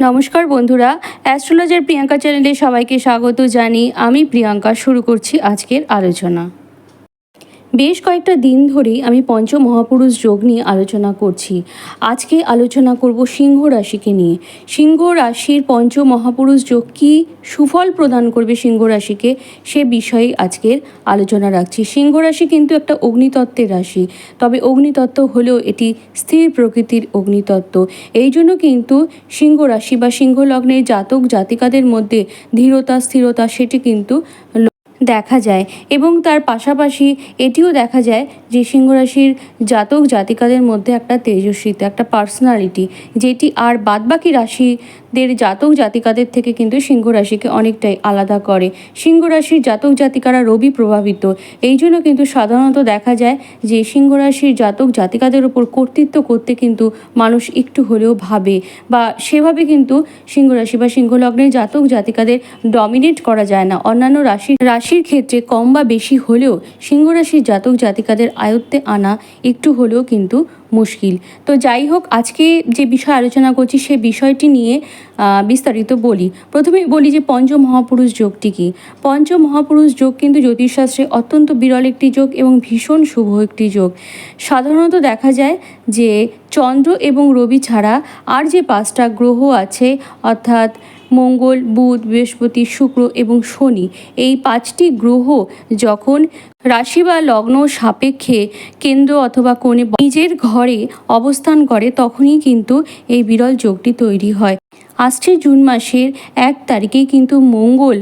নমস্কার বন্ধুরা অ্যাস্ট্রোলজার প্রিয়াঙ্কা চ্যানেলে সবাইকে স্বাগত জানি আমি প্রিয়াঙ্কা শুরু করছি আজকের আলোচনা। বেশ কয়েকটা দিন ধরেই আমি পঞ্চ মহাপুরুষ যোগ নিয়ে আলোচনা করছি। আজকে আলোচনা করব সিংহ রাশিকে নিয়ে। সিংহ রাশির পঞ্চ মহাপুরুষ যোগ কী সুফল প্রদান করবে সিংহ রাশিকে সে বিষয়ে আজকের আলোচনা রাখছি। সিংহ রাশি কিন্তু একটা অগ্নিতত্ত্বের রাশি, তবে অগ্নিতত্ত্ব হলেও এটি স্থির প্রকৃতির অগ্নিতত্ত্ব। এই জন্য কিন্তু সিংহ রাশি বা সিংহ লগ্নের জাতক জাতিকাদের মধ্যে ধীরতা, স্থিরতা, সেটি কিন্তু দেখা যায় এবং তার পাশাপাশি এটিও দেখা যায় যে সিংহরাশির জাতক জাতিকাদের মধ্যে একটা তেজস্বিতা একটা পার্সোনালিটি যেটি আর বাদবাকি রাশিদের জাতক জাতিকাদের থেকে কিন্তু সিংহ রাশিকে অনেকটাই আলাদা করে। সিংহ রাশির জাতক জাতিকারা রবি প্রভাবিত, এই জন্য কিন্তু সাধারণত দেখা যায় যে সিংহ রাশির জাতক জাতিকাদের উপর কর্তৃত্ব করতে কিন্তু মানুষ একটু হলেও ভাবে বা সেভাবে কিন্তু সিংহ রাশি বা সিংহ লগ্নের জাতক জাতিকাদের ডমিনেট করা যায় না। অন্যান্য রাশি রাশি রাশির ক্ষেত্রে কম বা বেশি হলেও সিংহরাশির জাতক জাতিকাদের আয়ত্তে আনা একটু হলেও কিন্তু মুশকিল। তো যাই হোক, আজকে যে বিষয় আলোচনা করছি, সে বিষয়টি নিয়ে বিস্তারিত বলি। প্রথমেই বলি যে পঞ্চ মহাপুরুষ যোগটি কী? পঞ্চ মহাপুরুষ যোগ কিন্তু জ্যোতিষশাস্ত্রে অত্যন্ত বিরল একটি যোগ এবং ভীষণ শুভ একটি যোগ। সাধারণত দেখা যায় যে চন্দ্র এবং রবি ছাড়া আর যে পাঁচটা গ্রহ আছে, অর্থাৎ মঙ্গল, বুধ, বৃহস্পতি, শুক্র এবং শনি, এই পাঁচটি গ্রহ যখন রাশি বা লগ্ন সাপেক্ষে কেন্দ্র অথবা কোণে নিজের ঘরে অবস্থান করে, তখনই কিন্তু এই বিরল যোগটি তৈরি হয়। আসছে জুন মাসের এক তারিখে কিন্তু মঙ্গল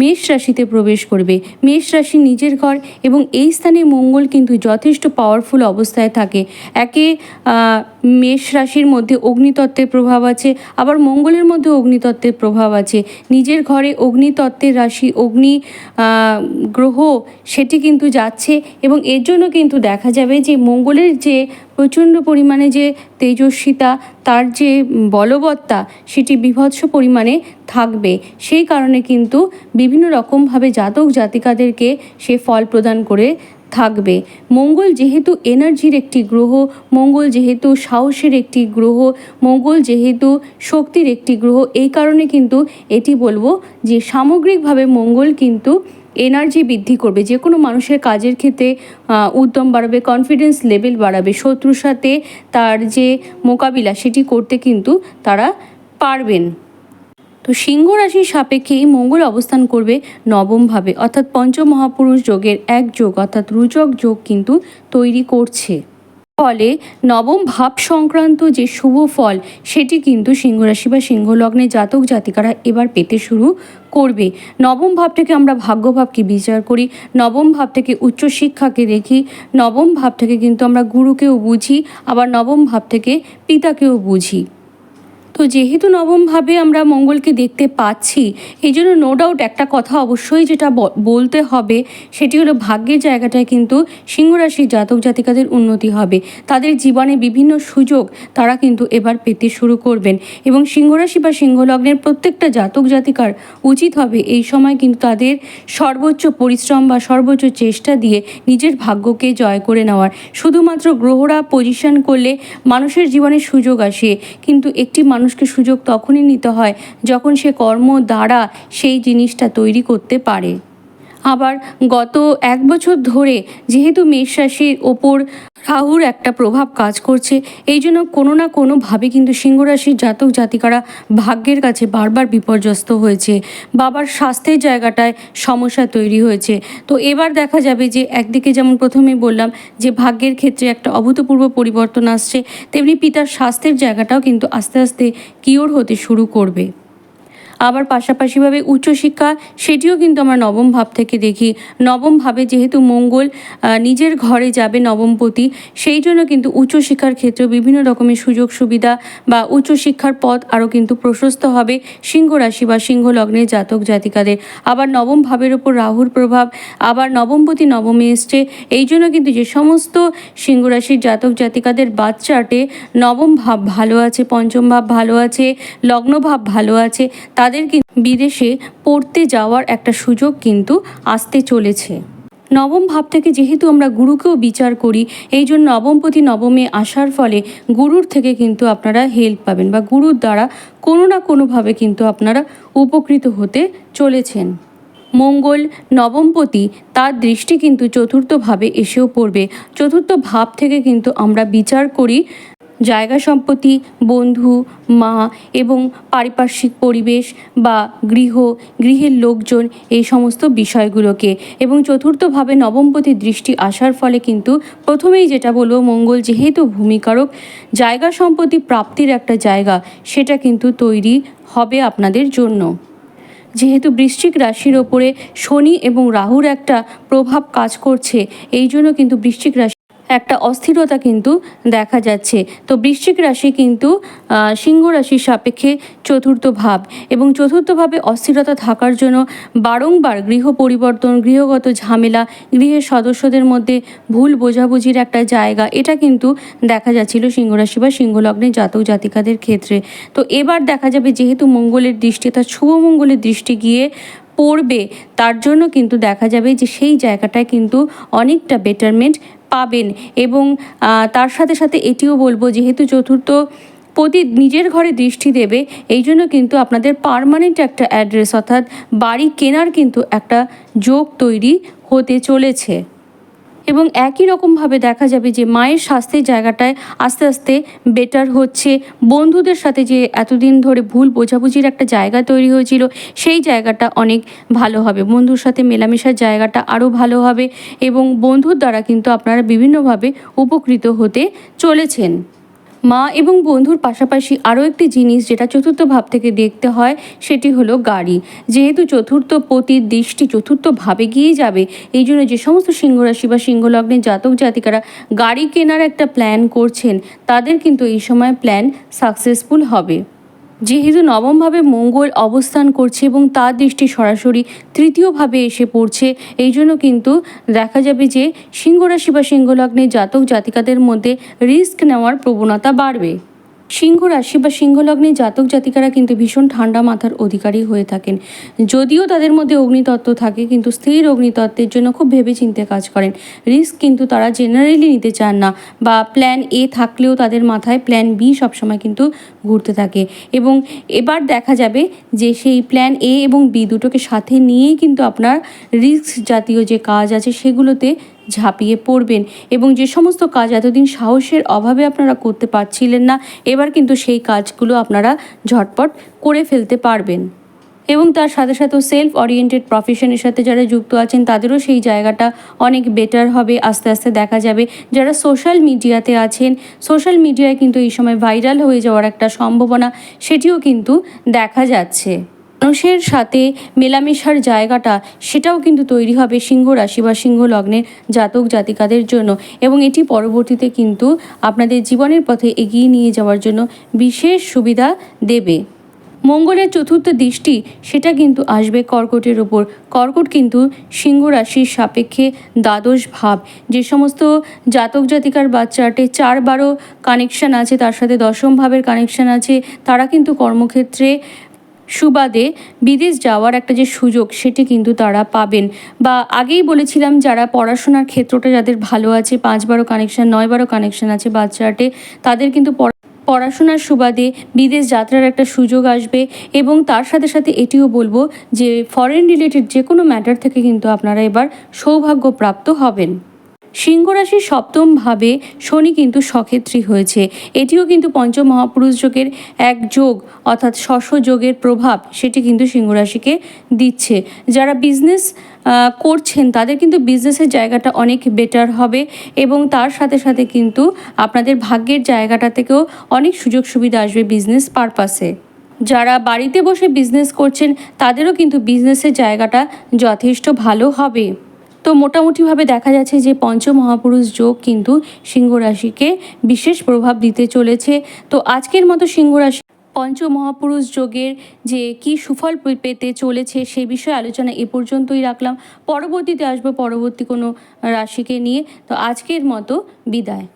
মেষ রাশিতে প্রবেশ করবে। মেষ রাশি নিজের ঘর এবং এই স্থানে মঙ্গল কিন্তু যথেষ্ট পাওয়ারফুল অবস্থায় থাকে। একে মেষ রাশির মধ্যে অগ্নিতত্ত্বের প্রভাব আছে, আবার মঙ্গলের মধ্যে অগ্নিতত্ত্বের প্রভাব আছে। নিজের ঘরে অগ্নিতত্ত্বের রাশি, অগ্নি গ্রহ, সেটি কিন্তু যাচ্ছে এবং এর জন্য কিন্তু দেখা যাবে যে মঙ্গলের যে প্রচণ্ড পরিমাণে যে তেজস্বিতা, তার যে বলবত্তা, সেটি বিভৎস পরিমাণে থাকবে। সেই কারণে কিন্তু বিভিন্ন রকমভাবে জাতক জাতিকাদেরকে সে ফল প্রদান করে থাকবে। মঙ্গল যেহেতু এনার্জির একটি গ্রহ, মঙ্গল যেহেতু সাহসের একটি গ্রহ, মঙ্গল যেহেতু শক্তির একটি গ্রহ, এই কারণে কিন্তু এটি বলব যে সামগ্রিকভাবে মঙ্গল কিন্তু এনার্জি বৃদ্ধি করবে, যে কোনো মানুষের কাজের ক্ষেত্রে উদ্যম বাড়াবে কনফিডেন্স লেভেল বাড়াবে, শত্রুর সাথে তার যে মোকাবিলা সেটি করতে কিন্তু তারা পারবেন। তো সিংহ রাশির সাপেক্ষে এই মঙ্গল অবস্থান করবে নবমভাবে অর্থাৎ পঞ্চমহাপুরুষ যোগের এক যোগ, অর্থাৎ রুচক যোগ কিন্তু তৈরি করছে। ফলে নবম ভাব সংক্রান্ত যে শুভ ফল, সেটি কিন্তু সিংহরাশি বা সিংহলগ্নে জাতক জাতিকারা এবার পেতে শুরু করবে। নবম ভাব থেকে আমরা ভাগ্যভাবকে বিচার করি? নবম ভাব থেকে উচ্চশিক্ষাকে দেখি? নবম ভাব থেকে কিন্তু আমরা গুরুকেও বুঝি, আবার নবম ভাব থেকে পিতাকেও বুঝি। তো যেহেতু নবমভাবে আমরা মঙ্গলকে দেখতে পাচ্ছি, এই জন্য নো ডাউট একটা কথা অবশ্যই যেটা বলতে হবে, সেটি হলো ভাগ্যের জায়গাটায় কিন্তু সিংহরাশির জাতক জাতিকাদের উন্নতি হবে। তাদের জীবনে বিভিন্ন সুযোগ তারা কিন্তু এবার পেতে শুরু করবেন এবং সিংহরাশি বা সিংহলগ্নের প্রত্যেকটা জাতক জাতিকার উচিত হবে এই সময় কিন্তু তাদের সর্বোচ্চ পরিশ্রম বা সর্বোচ্চ চেষ্টা দিয়ে নিজের ভাগ্যকে জয় করে নেওয়ার। শুধুমাত্র গ্রহরা পজিশন করলে মানুষের জীবনে সুযোগ আসে, কিন্তু একটি মানুষকে সুযোগ তখনই নিতে হয় যখন সে কর্ম দ্বারা সেই জিনিসটা তৈরি করতে পারে। আবার গত এক বছর ধরে যেহেতু মেষ রাশির ওপর রাহুর একটা প্রভাব কাজ করছে, এই জন্য কোনো না কোনোভাবে কিন্তু সিংহ রাশির জাতক জাতিকারা ভাগ্যের কাছে বারবার বিপর্যস্ত হয়েছে। বাবার স্বাস্থ্যের জায়গাটায় সমস্যা তৈরি হয়েছে। তো এবার দেখা যাবে যে একদিকে যেমন প্রথমে বললাম যে ভাগ্যের ক্ষেত্রে একটা অভূতপূর্ব পরিবর্তন আসছে, তেমনি পিতার স্বাস্থ্যের জায়গাটাও কিন্তু আস্তে আস্তে কিওর হতে শুরু করবে। আবার পাশাপাশিভাবে উচ্চশিক্ষা, সেটিও কিন্তু আমরা নবম ভাব থেকে দেখি। নবম ভাবে যেহেতু মঙ্গল নিজের ঘরে যাবে নবমপতি, সেই জন্য কিন্তু উচ্চশিক্ষার ক্ষেত্রেও বিভিন্ন রকমের সুযোগ সুবিধা বা উচ্চশিক্ষার পথ আরও কিন্তু প্রশস্ত হবে সিংহ রাশি বা সিংহ লগ্নের জাতক জাতিকাদের। আবার নবম ভাবের ওপর রাহুর প্রভাব, আবার নবমপতি নবমে এসছে। এই জন্য কিন্তু যে সমস্ত সিংহ রাশির জাতক জাতিকাদের বাচ্চাটে নবম ভাব ভালো আছে, পঞ্চম ভাব ভালো আছে, লগ্ন ভাব ভালো আছে তাদের বিদেশে পড়তে যাওয়ার একটা সুযোগ কিন্তু আসতে চলেছে। নবম ভাব থেকে যেহেতু আমরা গুরুকেও বিচার করি, এই জন্য নবমপতি নবমে আসার ফলে গুরুর থেকে কিন্তু আপনারা হেল্প পাবেন বা গুরুর দ্বারা কোনো না কোনোভাবে কিন্তু আপনারা উপকৃত হতে চলেছেন। মঙ্গল নবমপতি তার দৃষ্টি কিন্তু চতুর্থভাবে এসেও পড়বে। চতুর্থ ভাব থেকে কিন্তু আমরা বিচার করি জায়গা সম্পত্তি, বন্ধু, মা এবং পারিপার্শ্বিক পরিবেশ বা গৃহ, গৃহের লোকজন, এই সমস্ত বিষয়গুলোকে। এবং চতুর্থভাবে নবমপতি দৃষ্টি আসার ফলে কিন্তু প্রথমেই যেটা বলব, মঙ্গল যেহেতু ভূমিকারক, জায়গা সম্পত্তি প্রাপ্তির একটা জায়গা, সেটা কিন্তু তৈরি হবে আপনাদের জন্য। যেহেতু বৃশ্চিক রাশির ওপরে শনি এবং রাহুর একটা প্রভাব কাজ করছে, এই জন্য কিন্তু বৃশ্চিক রাশি একটা অস্থিরতা কিন্তু দেখা যাচ্ছে। তো বৃশ্চিক রাশি কিন্তু সিংহ রাশির সাপেক্ষে চতুর্থ ভাব এবং চতুর্থভাবে অস্থিরতা থাকার জন্য বারংবার গৃহ পরিবর্তন, গৃহগত ঝামেলা, গৃহের সদস্যদের মধ্যে ভুল বোঝাবুঝির একটা জায়গা, এটা কিন্তু দেখা যাচ্ছিল সিংহ রাশি বা সিংহলগ্নের জাতক জাতিকাদের ক্ষেত্রে। তো এবার দেখা যাবে যেহেতু মঙ্গলের দৃষ্টি, তার শুভ মঙ্গলের দৃষ্টি গিয়ে পড়বে, তার জন্য কিন্তু দেখা যাবে যে সেই জায়গাটায় কিন্তু অনেকটা বেটারমেন্ট পাবেন এবং তার সাথে সাথে এটিও বলব যেহেতু চতুর্থ প্রতি নিজের ঘরে দৃষ্টি দেবে, এই জন্য কিন্তু আপনাদের পারমানেন্ট একটা অ্যাড্রেস অর্থাৎ বাড়ি কেনার কিন্তু একটা যোগ তৈরি হতে চলেছে। এবং একই রকমভাবে দেখা যাবে যে মায়ের স্বাস্থ্যের জায়গাটায় আস্তে আস্তে বেটার হচ্ছে। বন্ধুদের সাথে যে এতদিন ধরে ভুল বোঝাবুঝির একটা জায়গা তৈরি হয়েছিল, সেই জায়গাটা অনেক ভালো হবে। বন্ধুর সাথে মেলামেশার জায়গাটা আরও ভালো হবে এবং বন্ধুর দ্বারা কিন্তু আপনারা বিভিন্নভাবে উপকৃত হতে চলেছেন। মা এবং বন্ধুর পাশাপাশি আরও একটি জিনিস যেটা চতুর্থ ভাব থেকে দেখতে হয়, সেটি হলো গাড়ি। যেহেতু চতুর্থ পতির দৃষ্টি চতুর্থ ভাবে গিয়ে যাবে, এই জন্য যে সমস্ত সিংহরাশি বা সিংহলগ্নের জাতক জাতিকারা গাড়ি কেনার একটা প্ল্যান করছেন, তাদের কিন্তু এই সময় প্ল্যান সাকসেসফুল হবে। যেহেতু নবমভাবে মঙ্গল অবস্থান করছে এবং তার দৃষ্টি সরাসরি তৃতীয়ভাবে এসে পড়ছে, এই জন্য কিন্তু দেখা যাবে যে সিংহরাশি বা সিংহলগ্নের জাতক জাতিকাদের মধ্যে রিস্ক নেওয়ার প্রবণতা বাড়বে। সিংহ রাশি বা সিংহলগ্নের জাতক জাতিকারা কিন্তু ভীষণ ঠান্ডা মাথার অধিকারী হয়ে থাকেন। যদিও তাদের মধ্যে অগ্নিতত্ত্ব থাকে, কিন্তু স্থির অগ্নিতত্ত্বের জন্য খুব ভেবেচিন্তে কাজ করেন। রিস্ক কিন্তু তারা জেনারেলি নিতে চান না বা প্ল্যান এ থাকলেও তাদের মাথায় প্ল্যান বি সবসময় কিন্তু ঘুরতে থাকে। এবং এবার দেখা যাবে যে সেই প্ল্যান এ এবং বি দুটোকে সাথে নিয়েই কিন্তু আপনার রিস্ক জাতীয় যে কাজ আছে সেগুলোতে ঝাঁপিয়ে পড়বেন এবং যে সমস্ত কাজ এতদিন সাহসের অভাবে আপনারা করতে পারছিলেন না, এবার কিন্তু সেই কাজগুলো আপনারা ঝটপট করে ফেলতে পারবেন। এবং তার সাথে সাথেও সেলফ ওরিয়েন্টেড প্রফেশনের সাথে যারা যুক্ত আছেন, তাদেরও সেই জায়গাটা অনেক বেটার হবে। আস্তে আস্তে দেখা যাবে। যারা সোশ্যাল মিডিয়াতে আছেন সোশ্যাল মিডিয়ায় কিন্তু এই সময় ভাইরাল হয়ে যাওয়ার একটা সম্ভাবনা, সেটিও কিন্তু দেখা যাচ্ছে। মানুষের সাথে মেলামেশার জায়গাটা, সেটাও কিন্তু তৈরি হবে সিংহ রাশি বা সিংহ লগ্নের জাতক জাতিকাদের জন্য। এবং এটি পরবর্তীতে কিন্তু আপনাদের জীবনের পথে এগিয়ে নিয়ে যাওয়ার জন্য বিশেষ সুবিধা দেবে। মঙ্গলের চতুর্থ দৃষ্টি, সেটা কিন্তু আসবে কর্কটের ওপর। কর্কট কিন্তু সিংহ রাশির সাপেক্ষে দ্বাদশ ভাব। যে সমস্ত জাতক জাতিকার বাচ্চাটে চার বারো কানেকশন আছে, তার সাথে দশম ভাবের কানেকশান আছে, তারা কিন্তু কর্মক্ষেত্রে সুবাদে বিদেশ যাওয়ার একটা যে সুযোগ, সেটি কিন্তু তারা পাবেন। বা আগেই বলেছিলাম, যারা পড়াশোনার ক্ষেত্রটা যাদের ভালো আছে পাঁচ বারো কানেকশন নয় বারো কানেকশন আছে বাচ্চাটে তাদের কিন্তু পড়া- পড়াশোনার সুবাদে বিদেশ যাত্রার একটা সুযোগ আসবে। এবং তার সাথে সাথে এটিও বলব যে ফরেন রিলেটেড যে কোনো ম্যাটার থেকে কিন্তু আপনারা এবার সৌভাগ্যপ্রাপ্ত হবেন। সিংহ রাশির সপ্তম ভাবে শনি কিন্তু সক্ষেত্রী হয়েছে। এটিও কিন্তু পঞ্চ মহাপুরুষ যোগের এক যোগ, অর্থাৎ শশ যোগের প্রভাব সেটি কিন্তু সিংহরাশিকে দিচ্ছে। যারা বিজনেস করছেন তাদের কিন্তু বিজনেসের জায়গাটা অনেক বেটার হবে এবং তার সাথে সাথে কিন্তু আপনাদের ভাগ্যের জায়গাটা থেকেও অনেক সুযোগ সুবিধা আসবে বিজনেস পারপাসে যারা বাড়িতে বসে বিজনেস করছেন তাদেরও কিন্তু বিজনেসের জায়গাটা যথেষ্ট ভালো হবে। তো মোটামুটিভাবে দেখা যাচ্ছে যে পঞ্চমহাপুরুষ যোগ কিন্তু সিংহ রাশিকে বিশেষ প্রভাব দিতে চলেছে। তো আজকের মতো সিংহ রাশি পঞ্চ মহাপুরুষ যোগের যে কি সুফল পেতে চলেছে সে বিষয়ে আলোচনা এ পর্যন্তই রাখলাম। পরবর্তীতে আসব পরবর্তী কোনো রাশিকে নিয়ে। তো আজকের মতো বিদায়।